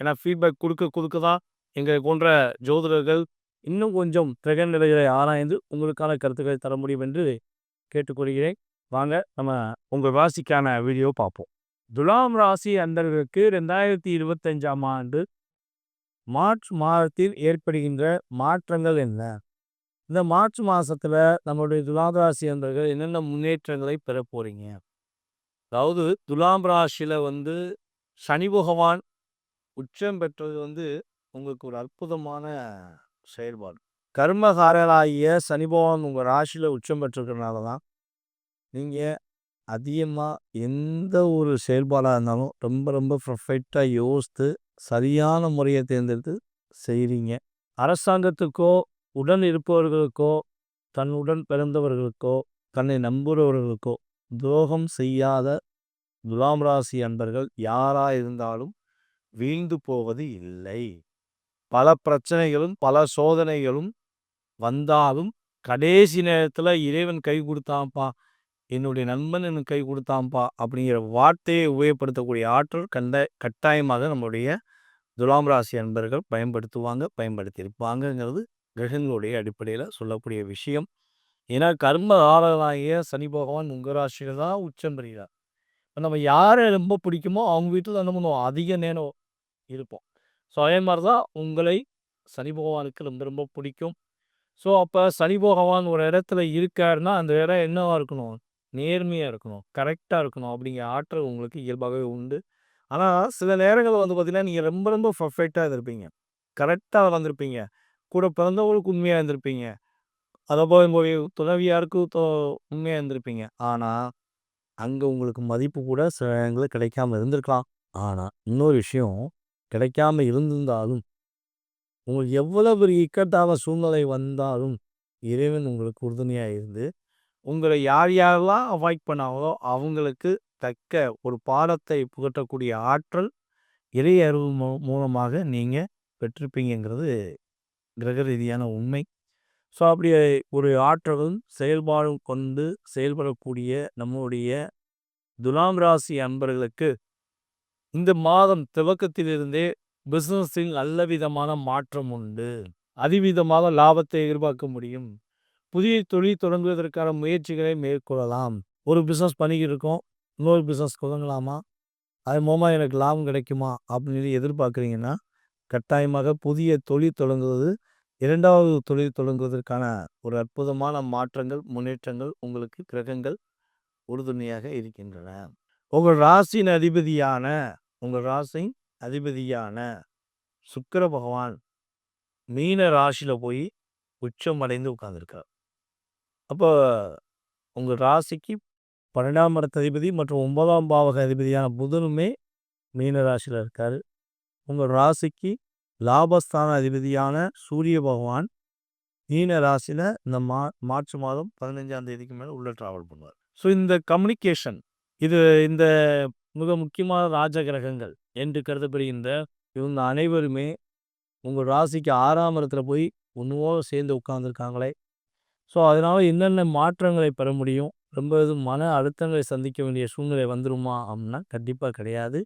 ஏன்னா ஃபீட்பேக் கொடுக்க கொடுக்க தான் எங்கள் போன்ற ஜோதிடர்கள் இன்னும் கொஞ்சம் கிரக நிலைகளை ஆராய்ந்து உங்களுக்கான கருத்துக்களை தர முடியும் என்று கேட்டுக்கொள்கிறேன் வாங்க நம்ம உங்கள் ராசிக்கான வீடியோ பார்ப்போம். துலாம் ராசி அந்தர்களுக்கு ரெண்டாயிரத்தி இருபத்தஞ்சாம் ஆண்டு மார்ச் மாதத்தில் ஏற்படுகின்ற மாற்றங்கள் என்ன? இந்த மார்ச் மாதத்தில் நம்மளுடைய துலாம் ராசி அந்தர்கள் என்னென்ன முன்னேற்றங்களை பெற போகிறீங்க அதாவது துலாம் ராசியில் வந்து சனி பகவான் உச்சம் பெற்றது வந்து உங்களுக்கு ஒரு அற்புதமான செயல்பாடு. கர்மகாரராகிய சனி பகவான் உங்கள் ராசியில் உச்சம் பெற்றிருக்கிறனால தான் நீங்கள் அதிகமாக எந்த ஒரு செயல்பாடாக இருந்தாலும் ரொம்ப ரொம்ப பர்ஃபெக்டாக யோசித்து சரியான முறையை தேர்ந்தெடுத்து செய்கிறீங்க அரசாங்கத்துக்கோ உடன் இருப்பவர்களுக்கோ தன்னுடன் பிறந்தவர்களுக்கோ தன்னை நம்புகிறவர்களுக்கோ துரோகம் செய்யாத துலாம் ராசி அன்பர்கள் யாராக இருந்தாலும் வீழ்ந்து போவது இல்லை. பல பிரச்சனைகளும் பல சோதனைகளும் வந்தாலும் கடைசி நேரத்தில் இறைவன் கை கொடுத்தான்ப்பா என்னுடைய நண்பன் எனக்கு கை கொடுத்தான்ப்பா அப்படிங்கிற வார்த்தையை உபயோகப்படுத்தக்கூடிய ஆற்றல் கண்ட கட்டாயமாக நம்முடைய துலாம் ராசி அன்பர்கள் பயன்படுத்துவாங்க பயன்படுத்தியிருப்பாங்கங்கிறது கிரகங்களுடைய அடிப்படையில் சொல்லக்கூடிய விஷயம். ஏன்னா கர்ம ஆளனாகிய சனி பகவான் உங்கள் ராசியில் தான் உச்சம் பெறுகிறார். இப்போ நம்ம யாரை ரொம்ப பிடிக்குமோ அவங்க வீட்டில் என்ன பண்ணுவோம்? அதிக நேரம் இருப்போம். ஸோ அதே மாதிரி தான் உங்களை சனி பகவானுக்கு ரொம்ப ரொம்ப பிடிக்கும். ஸோ அப்போ சனி பகவான் ஒரு இடத்துல இருக்காருன்னா அந்த இடம் என்னவாக இருக்கணும்? நேர்மையாக இருக்கணும். கரெக்டாக இருக்கணும் அப்படிங்கிற ஆற்றல் உங்களுக்கு இயல்பாகவே உண்டு. ஆனால் சில நேரங்கள் வந்து பார்த்திங்கன்னா நீங்கள் ரொம்ப ரொம்ப பர்ஃபெக்டாக இருந்திருப்பீங்க. கரெக்டாக வளர்ந்துருப்பீங்க. கூட பிறந்தவங்களுக்கு உண்மையாக இருந்திருப்பீங்க. அதை போய் உங்களுடைய துணவியாருக்கு உண்மையாக இருந்திருப்பீங்க. ஆனால் அங்கே உங்களுக்கு மதிப்பு கூட சில நேரங்களில் கிடைக்காம இருந்திருக்கலாம். ஆனால் இன்னொரு விஷயம் கிடைக்காம இருந்திருந்தாலும் உங்களுக்கு எவ்வளவு பெரிய இக்கட்டான சூழ்நிலை வந்தாலும் இறைவன் உங்களுக்கு உறுதுணையாக இருந்து உங்களை யார் யாரெல்லாம் அவாய்ட் பண்ணாங்களோ அவங்களுக்கு தக்க ஒரு பாடத்தை புகட்டக்கூடிய ஆற்றல் இறை அறிவு மூலமாக நீங்கள் பெற்றிருப்பீங்கிறது கிரக ரீதியான உண்மை. ஸோ அப்படி ஒரு ஆற்றலும் செயல்பாடும் கொண்டு செயல்படக்கூடிய நம்முடைய துலாம் ராசி அன்பர்களுக்கு இந்த மாதம் துவக்கத்திலிருந்தே பிஸ்னஸில் நல்ல விதமான மாற்றம் உண்டு. அதிவிதமாக லாபத்தை எதிர்பார்க்க முடியும். புதிய தொழில் தொடங்குவதற்கான முயற்சிகளை மேற்கொள்ளலாம். ஒரு பிஸ்னஸ் பண்ணிக்கிட்டு இருக்கோம். இன்னொரு பிஸ்னஸ் தொடங்கலாமா? அது மூலமாக எனக்கு லாபம் கிடைக்குமா? அப்படின்னு எதிர்பார்க்குறீங்கன்னா கட்டாயமாக புதிய தொழில் தொடங்குவது இரண்டாவது தொழில் தொடங்குவதற்கான ஒரு அற்புதமான மாற்றங்கள் முன்னேற்றங்கள் உங்களுக்கு கிரகங்கள் உறுதுணையாக இருக்கின்றன. உங்கள் ராசியின் அதிபதியான உங்கள் ராசி அதிபதியான சுக்கர பகவான் மீன ராசியில் போய் உச்சம் அடைந்து உட்கார்ந்துருக்கார். அப்போ உங்கள் ராசிக்கு பன்னெண்டாம் இடத்த அதிபதி மற்றும் ஒன்பதாம் பாவக அதிபதியான புதனுமே மீன ராசியில் இருக்கார். உங்கள் ராசிக்கு லாபஸ்தான அதிபதியான சூரிய பகவான் மீன ராசியில் இந்த மா மார்ச் மாதம் பதினஞ்சாம் தேதிக்கு மேலே உள்ள ட்ராவல் பண்ணுவார். ஸோ இந்த கம்யூனிகேஷன் இது இந்த மிக முக்கியமான ராஜ கிரகங்கள் என்று கருதப்படுகின்ற இவங்க அனைவருமே உங்கள் ராசிக்கு ஆறாம் இடத்துல போய் ஒன்றுவோ சேர்ந்து உட்காந்துருக்காங்களே ஸோ அதனால் என்னென்ன மாற்றங்களை பெற முடியும்? ரொம்ப இது மன அழுத்தங்களை சந்திக்க வேண்டிய சூழ்நிலை வந்துருமா? அப்படின்னா கண்டிப்பாக கிடையாது.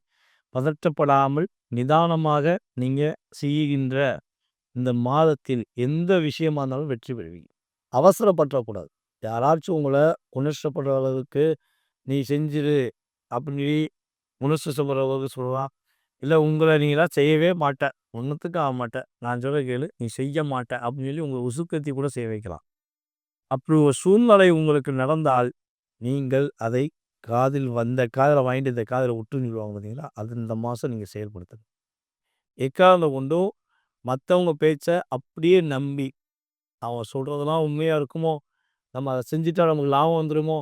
பதற்றப்படாமல் நிதானமாக நீங்கள் செய்கின்ற இந்த மாதத்தில் எந்த விஷயமா இருந்தாலும் வெற்றி பெறுவீங்க. அவசரப்பற்றக்கூடாது யாராச்சும் உங்களை உணர்ச்சப்படுற அளவுக்கு நீ செஞ்சிரு முழுசு சொல்கிற அளவுக்கு சொல்லலாம் இல்லை உங்களை நீங்களாம் செய்யவே மாட்டேன் ஒன்றுத்துக்கு ஆக மாட்டேன் நான் சொல்ல கேளு. நீ செய்ய மாட்டேன் அப்படின்னு சொல்லி உங்களை உசுக்கத்தி கூட செய்ய வைக்கலாம். அப்படி ஒரு சூழ்நிலை உங்களுக்கு நடந்தால் நீங்கள் அதை காதில் வந்த காதில் வாங்கிட்டு இந்த காதில் விட்டு நிறுவாங்க பார்த்தீங்களா அது இந்த மாதம் நீங்கள் செயல்படுத்துங்க. எக்காரணம் கொண்டும் மற்றவங்க பேச்சை அப்படியே நம்பி அவன் சொல்கிறதெல்லாம் உண்மையாக இருக்குமோ? நம்ம அதை செஞ்சுட்டா நமக்கு லாபம் வந்துடுமோ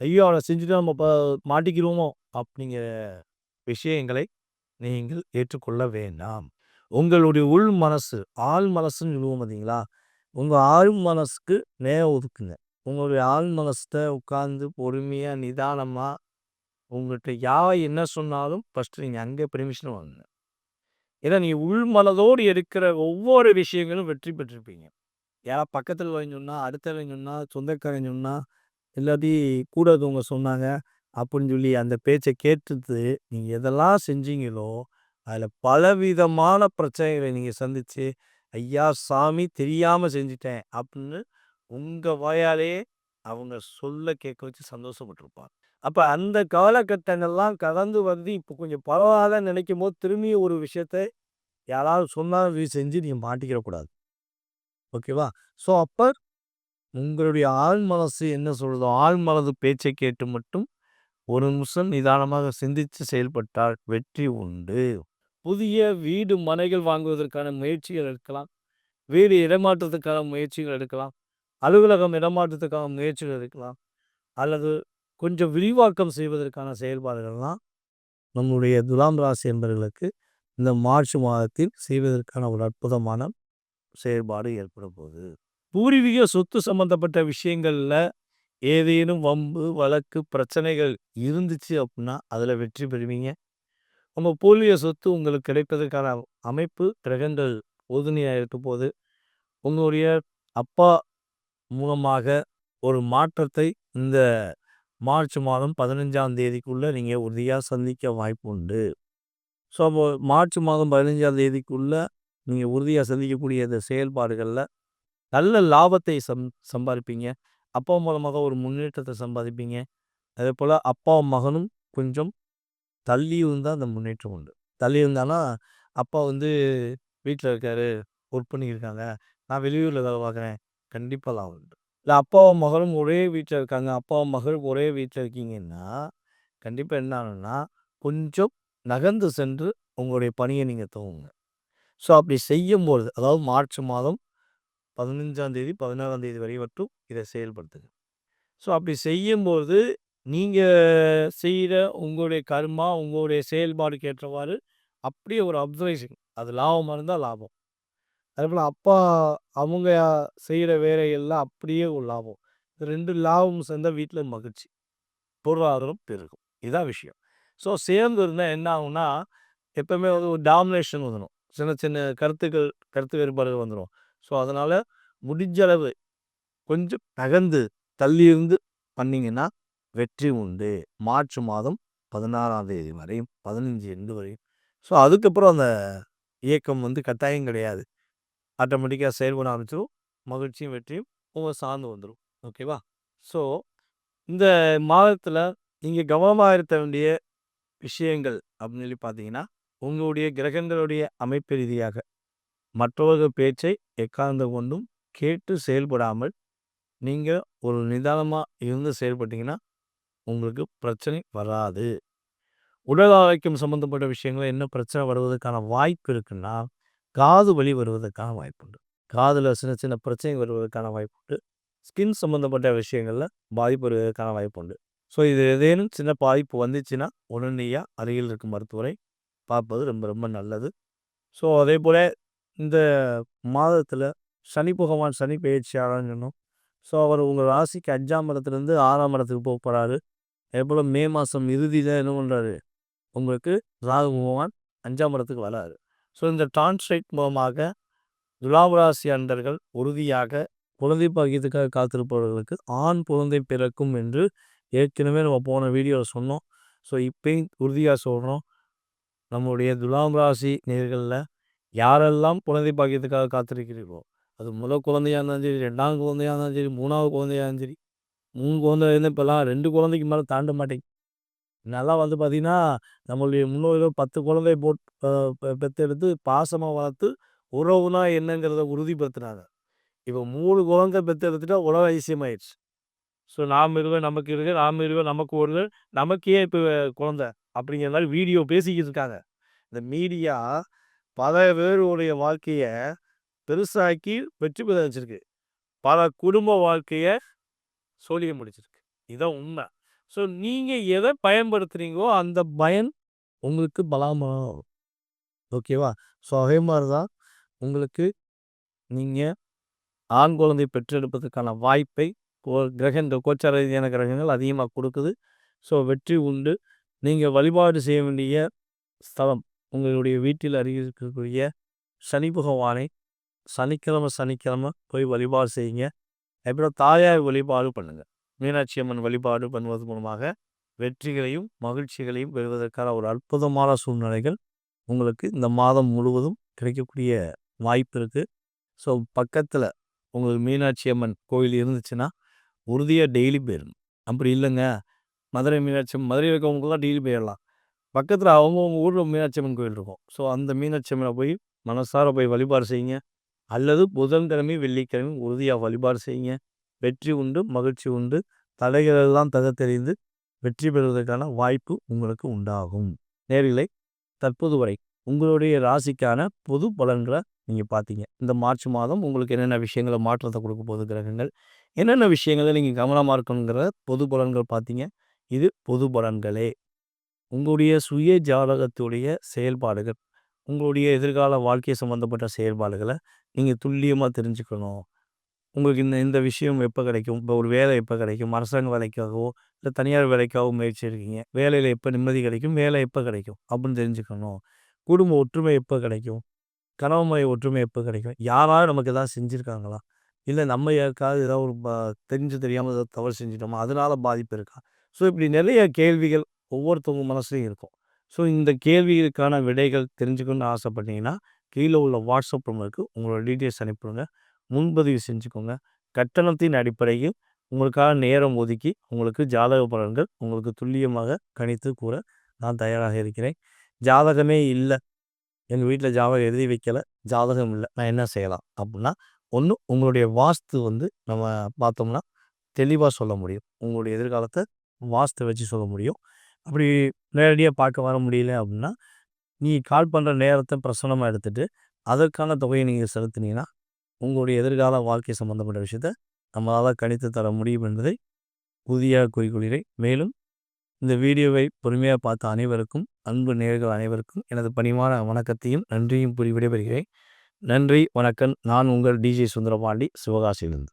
ஐயோ அவனை செஞ்சுட்டா நம்ம ப மாட்டிக்கிடுவோமோ அப்படிங்கிற விஷயங்களை நீங்கள் ஏற்றுக்கொள்ள வேண்டாம். உங்களுடைய உள் மனசு ஆள் மனசுன்னு சொல்லுவோம் பார்த்தீங்களா உங்கள் ஆள் மனசுக்கு நேரம் ஒதுக்குங்க. உங்களுடைய ஆள் மனசை உட்காந்து பொறுமையாக நிதானமாக உங்கள்கிட்ட யார் என்ன சொன்னாலும் ஃபஸ்ட்டு நீங்கள் அங்கே பெர்மிஷன் வாங்குங்க. ஏன்னா நீ உள் மனதோடு இருக்கிற ஒவ்வொரு விஷயங்களும் வெற்றி பெற்றிருப்பீங்க. யாரா பக்கத்தில் வரைஞ்சோன்னா சொன்னால் அடுத்த சொன்னால் சொந்தக்காரன் சொன்னால் இல்லாட்டி கூட இருக்கவங்க சொன்னாங்க. அப்படின்னு சொல்லி அந்த பேச்சை கேட்டுட்டு நீங்கள் எதெல்லாம் செஞ்சீங்களோ அதில் பலவிதமான பிரச்சனைகளை நீங்கள் சந்தித்து ஐயா சாமி தெரியாமல் செஞ்சிட்டேன் அப்படின்னு உங்கள் வாயாலே அவங்க சொல்ல கேட்க வச்சு சந்தோஷப்பட்டிருப்பாங்க. அப்போ அந்த காலகட்டங்கள்லாம் கடந்து வந்து இப்போ கொஞ்சம் பரவாயில்ல நினைக்கும் போது திரும்பி ஒரு விஷயத்த யாராவது சொன்னாலும் செஞ்சு நீங்கள் மாட்டிக்கிறக்கூடாது ஓகேவா? ஸோ அப்போ உங்களுடைய ஆள் மனசு என்ன சொல்கிறதோ ஆள் மனது பேச்சை கேட்டு மட்டும் ஒரு நிமிஷம் நிதானமாக சிந்தித்து செயல்பட்டால் வெற்றி உண்டு. புதிய வீடு மனைகள் வாங்குவதற்கான முயற்சிகள் எடுக்கலாம். வீடு இடமாற்றத்துக்கான முயற்சிகள் எடுக்கலாம். அலுவலகம் இடமாற்றத்துக்கான முயற்சிகள் எடுக்கலாம். அல்லது கொஞ்சம் விரிவாக்கம் செய்வதற்கான செயல்பாடுகள்லாம் நம்முடைய துலாம் ராசி என்பவர்களுக்கு இந்த மார்ச் மாதத்தில் செய்வதற்கான ஒரு அற்புதமான செயல்பாடு ஏற்பட போகுது. பூர்வீக சொத்து சம்பந்தப்பட்ட விஷயங்களில் ஏதேனும் வம்பு வழக்கு பிரச்சனைகள் இருந்துச்சு அப்படின்னா அதில் வெற்றி பெறுவீங்க. உங்கள் போலிய சொத்து உங்களுக்கு கிடைப்பதற்கான அமைப்பு கிரகங்கள் உறுதுணையாக இருக்க போது உங்களுடைய அப்பா மூலமாக ஒரு மாற்றத்தை இந்த மார்ச் மாதம் பதினஞ்சாம் தேதிக்குள்ளே நீங்கள் உறுதியாக சந்திக்க வாய்ப்பு உண்டு ஸோ அப்போ மார்ச் மாதம் பதினஞ்சாம் தேதிக்குள்ளே நீங்கள் உறுதியாக சந்திக்கக்கூடிய இந்த செயல்பாடுகளில் நல்ல லாபத்தை சம் சம்பாதிப்பீங்க அப்பா மூலமாக ஒரு முன்னேற்றத்தை சம்பாதிப்பீங்க. அதே போல் அப்பாவும் மகனும் கொஞ்சம் தள்ளி இருந்தால் அந்த முன்னேற்றம் உண்டு. தள்ளி இருந்தானா அப்பா வந்து வீட்டில் இருக்காரு ஒர்க் பண்ணியிருக்காங்க நான் வெளியூரில் வேலை பார்க்குறேன் கண்டிப்பாக உண்டு. இல்லை அப்பாவும் மகளும் ஒரே வீட்டில் இருக்காங்க அப்பாவும் மகள் ஒரே வீட்டில் இருக்கீங்கன்னா கண்டிப்பாக என்ன ஆகும்னா கொஞ்சம் நகர்ந்து சென்று உங்களுடைய பணியை நீங்கள் துவங்குங்க. ஸோ அப்படி செய்யும்போது அதாவது மார்ச் மாதம் பதினஞ்சாம் தேதி பதினாறாம் தேதி வரை மட்டும் இதை செயல்படுத்துங்க. ஸோ அப்படி செய்யும்போது நீங்கள் செய்கிற உங்களுடைய கர்மா உங்களுடைய செயல்பாடுக்கு ஏற்றவாறு அப்படியே ஒரு அப்சர்வேஷன். அது லாபமாக இருந்தால் லாபம். அதேபோல் அப்பா அவங்க செய்கிற வேலையெல்லாம் அப்படியே ஒரு லாபம். ரெண்டு லாபம் சேர்ந்தால் வீட்டில் மகிழ்ச்சி. பொருளாதாரம் பெருகும். இதுதான் விஷயம். ஸோ சேர்ந்து இருந்தால் என்ன ஆகும்னா எப்பவுமே வந்து ஒரு டாமினேஷன் வந்துடும் சின்ன சின்ன கருத்துக்கள் கருத்து வேறுபாடுகள் வந்துடும் ஸோ அதனால் முடிஞ்ச அளவு கொஞ்சம் நகர்ந்து தள்ளியிருந்து பண்ணிங்கன்னா வெற்றி உண்டு. மார்ச் மாதம் பதினாறாம் தேதி வரையும் பதினஞ்சு எண்டு வரையும். ஸோ அதுக்கப்புறம் அந்த இயக்கம் வந்து கட்டாயம் கிடையாது. ஆட்டோமேட்டிக்காக செயல்பட ஆரம்பிச்சிடும் மகிழ்ச்சியும் வெற்றியும் உங்கள் சார்ந்து வந்துடும் ஓகேவா? ஸோ இந்த மாதத்தில் நீங்கள் கவனமாக இருக்க வேண்டிய விஷயங்கள் அப்படின்னு சொல்லி பார்த்தீங்கன்னா உங்களுடைய கிரகங்களுடைய அமைப்பு ரீதியாக மற்றவர்கள் பேச்சை எக்காந்த கொண்டும் கேட்டு செயல்படாமல் நீங்கள் ஒரு நிதானமாக இருந்து செயல்பட்டீங்கன்னா உங்களுக்கு பிரச்சனை வராது. உடல் ஆரோக்கியம் சம்மந்தப்பட்ட விஷயங்கள் என்ன பிரச்சனை வருவதற்கான வாய்ப்பு இருக்குன்னா காது வலி வருவதற்கான வாய்ப்பு உண்டு. காதில் சின்ன சின்ன பிரச்சனை வருவதற்கான வாய்ப்பு உண்டு. ஸ்கின் சம்மந்தப்பட்ட விஷயங்களில் பாதிப்பு வருவதற்கான வாய்ப்பு உண்டு. ஸோ இது ஏதேனும் சின்ன பாதிப்பு வந்துச்சுன்னா உடனடியாக அருகில் இருக்கும் மருத்துவரை பார்ப்பது ரொம்ப ரொம்ப நல்லது. ஸோ அதே போல் இந்த மாதத்தில் சனி பகவான் சனி பயிற்சியாளன்னு சொன்னோம். ஸோ அவர் உங்கள் ராசிக்கு அஞ்சாம் இடத்துலேருந்து ஆறாம் இடத்துக்கு போக போகிறாரு அதே மே மாதம் இறுதியில் என்ன பண்ணுறாரு உங்களுக்கு ராகு பகவான் அஞ்சாம் இடத்துக்கு வராரு. ஸோ இந்த டிரான்ஸ்லேட் மூலமாக துலாபராசி அண்டர்கள் உறுதியாக குழந்தை பாக்கியத்துக்காக காத்திருப்பவர்களுக்கு ஆண் குழந்தை பிறக்கும் என்று ஏற்கனவே நம்ம போன வீடியோவில் சொன்னோம். ஸோ இப்போயும் உறுதியாக சொல்கிறோம் நம்முடைய துலாம் ராசி நேர்களில் யாரெல்லாம் குழந்தை பாக்கியத்துக்காக காத்திருக்கிறீர்களோ அது முதல் குழந்தையாக இருந்தாலும் சரி ரெண்டாவது குழந்தையாக இருந்தாலும் சரி மூணாவது குழந்தையாக இருந்தாலும் சரி மூணு குழந்தை இருந்தால் இப்போல்லாம் ரெண்டு குழந்தைக்கு மேலே தாண்ட மாட்டேங்க நல்லா வந்து பார்த்திங்கன்னா நம்மளுடைய முன்னோர்கள் பத்து குழந்தைய போட் பெற்றெடுத்து பாசமாக வளர்த்து உறவுனா என்னங்கிறத உறுதிப்படுத்தினாங்க. இப்போ மூணு குழந்தை பெற்றெடுத்துட்டா உலக ஆயிடுச்சு ஸோ நாம் இருவர் நமக்கு இருக்க நாம் இருவர் நமக்கு ஒரு நமக்கே இப்போ குழந்த அப்படிங்கிற மாதிரி வீடியோ பேசிக்கிட்டு இருக்காங்க. இந்த மீடியா பல பேருடைய வாழ்க்கையை பெருசாக்கி வெற்றி பெற வச்சிருக்கு பல குடும்ப வாழ்க்கையை சோழிய முடிச்சிருக்கு. இதான் உண்மை. ஸோ நீங்கள் எதை பயன்படுத்துகிறீங்களோ அந்த பயன் உங்களுக்கு பலமாகும் ஓகேவா? ஸோ அதே மாதிரி தான் உங்களுக்கு நீங்கள் ஆண் குழந்தை பெற்றெடுப்பதற்கான வாய்ப்பை கிரக இந்த கோச்சார ரீதியான கிரகங்கள் அதிகமாக கொடுக்குது. ஸோ வெற்றி உண்டு. நீங்கள் வழிபாடு செய்ய வேண்டிய ஸ்தலம் உங்களுடைய வீட்டில் அருகில் இருக்கக்கூடிய சனி பகவானை சனிக்கிழமை சனிக்கிழமை போய் வழிபாடு செய்யுங்க. அப்புறம் தாயார் வழிபாடு பண்ணுங்கள் மீனாட்சி அம்மன் வழிபாடு பண்ணுவது மூலமாக வெற்றிகளையும் மகிழ்ச்சிகளையும் பெறுவதற்கான ஒரு அற்புதமான சூழ்நிலைகள் உங்களுக்கு இந்த மாதம் முழுவதும் கிடைக்கக்கூடிய வாய்ப்பு இருக்குது ஸோ பக்கத்தில் உங்களுக்கு மீனாட்சி அம்மன் கோயில் இருந்துச்சுன்னா உறுதியாக டெய்லி போயிடணும். அப்படி இல்லைங்க. மதுரை மீனாட்சி மதுரை இருக்கவங்களாம் டெய்லி போயிடலாம். பக்கத்தில் அவங்கவுங்க ஊரில் மீனாட்சி அம்மன் கோயில் இருக்கும். ஸோ அந்த மீனாட்சி அம்மனை போய் மனசார போய் வழிபாடு செய்யுங்க. அல்லது புதன்கிழமை வெள்ளிக்கிழமை உறுதியாக வழிபாடு செய்யுங்க. வெற்றி உண்டு மகிழ்ச்சி உண்டு. தடைகளெல்லாம் தெரிந்து வெற்றி பெறுவதற்கான வாய்ப்பு உங்களுக்கு உண்டாகும். நேர்களை தற்போது வரை உங்களுடைய ராசிக்கான பொது பலன்களை நீங்கள் பார்த்தீங்க. இந்த மார்ச் மாதம் உங்களுக்கு என்னென்ன விஷயங்களை மாற்றத்தை கொடுக்க போது கிரகங்கள்? என்னென்ன விஷயங்களை நீங்கள் கவனமாக இருக்கணுங்கிற பொது பலன்கள் பார்த்தீங்க. இது பொது பலன்களே. உங்களுடைய சுய ஜாதகத்துடைய செயல்பாடுகள் உங்களுடைய எதிர்கால வாழ்க்கை சம்மந்தப்பட்ட செயல்பாடுகளை நீங்கள் துல்லியமாக தெரிஞ்சுக்கணும். உங்களுக்கு இந்த இந்த விஷயம் எப்போ கிடைக்கும்? இப்போ ஒரு வேலை எப்போ கிடைக்கும்? அரசாங்க வேலைக்காகவோ இல்லை தனியார் வேலைக்காகவோ முயற்சி இருக்கீங்க வேலையில் எப்போ நிம்மதி கிடைக்கும்? வேலை எப்போ கிடைக்கும்? அப்படின்னு தெரிஞ்சுக்கணும். குடும்ப ஒற்றுமை எப்போ கிடைக்கும்? கணவன்முறை ஒற்றுமை எப்போ கிடைக்கும்? யாராவது நமக்கு எதாவது செஞ்சுருக்காங்களா? இல்லை நம்ம யாருக்காவது ஏதாவது ஒரு தெரிஞ்சு தெரியாமல் ஏதாவது தவறு செஞ்சுட்டோமா? அதனால பாதிப்பு இருக்கா? ஸோ இப்படி நிறைய கேள்விகள் ஒவ்வொருத்தவங்க மனசுலையும் இருக்கும். ஸோ இந்த கேள்விகளுக்கான விடைகள் தெரிஞ்சுக்கணும்னு ஆசைப்பட்டீங்கன்னா கீழே உள்ள வாட்ஸ்அப் நம்பருக்கு உங்களோட டீட்டெயில்ஸ் அனுப்பிடுங்க முன்பதிவு செஞ்சுக்கோங்க. கட்டணத்தின் அடிப்படையில் உங்களுக்காக நேரம் ஒதுக்கி உங்களுக்கு ஜாதக பலன்கள் உங்களுக்கு துல்லியமாக கணித்து கூற நான் தயாராக இருக்கிறேன். ஜாதகமே இல்லை. எங்கள் வீட்டில் ஜாதகம் எழுதி வைக்கலை. ஜாதகம் இல்லை. நான் என்ன செய்யலாம் அப்படின்னா ஒன்று உங்களுடைய வாஸ்து வந்து நம்ம பார்த்தோம்னா தெளிவாக சொல்ல முடியும். உங்களுடைய எதிர்காலத்தை வாஸ்து வச்சு சொல்ல முடியும். அப்படி நேரடியாக பார்க்க வர முடியல அப்படின்னா நீ கால் பண்ணுற நேரத்தை பிரசனமாக எடுத்துகிட்டு அதற்கான தொகையை நீங்கள் செலுத்தினீங்கன்னா உங்களுடைய எதிர்கால வாழ்க்கை சம்மந்தப்பட்ட விஷயத்த நம்மளால் கணித்து தர முடியும் என்பதை உறுதியாக கூறிக்கொள்கிறேன். மேலும் இந்த வீடியோவை பொறுமையாக பார்த்த அனைவருக்கும் அன்பு நேர்கள் அனைவருக்கும் எனது பணிவான வணக்கத்தையும் நன்றியும் கூறி விடைபெறுகிறேன். நன்றி வணக்கம். நான் உங்கள் டிஜே சுந்தரபாண்டி சிவகாசியிலிருந்து.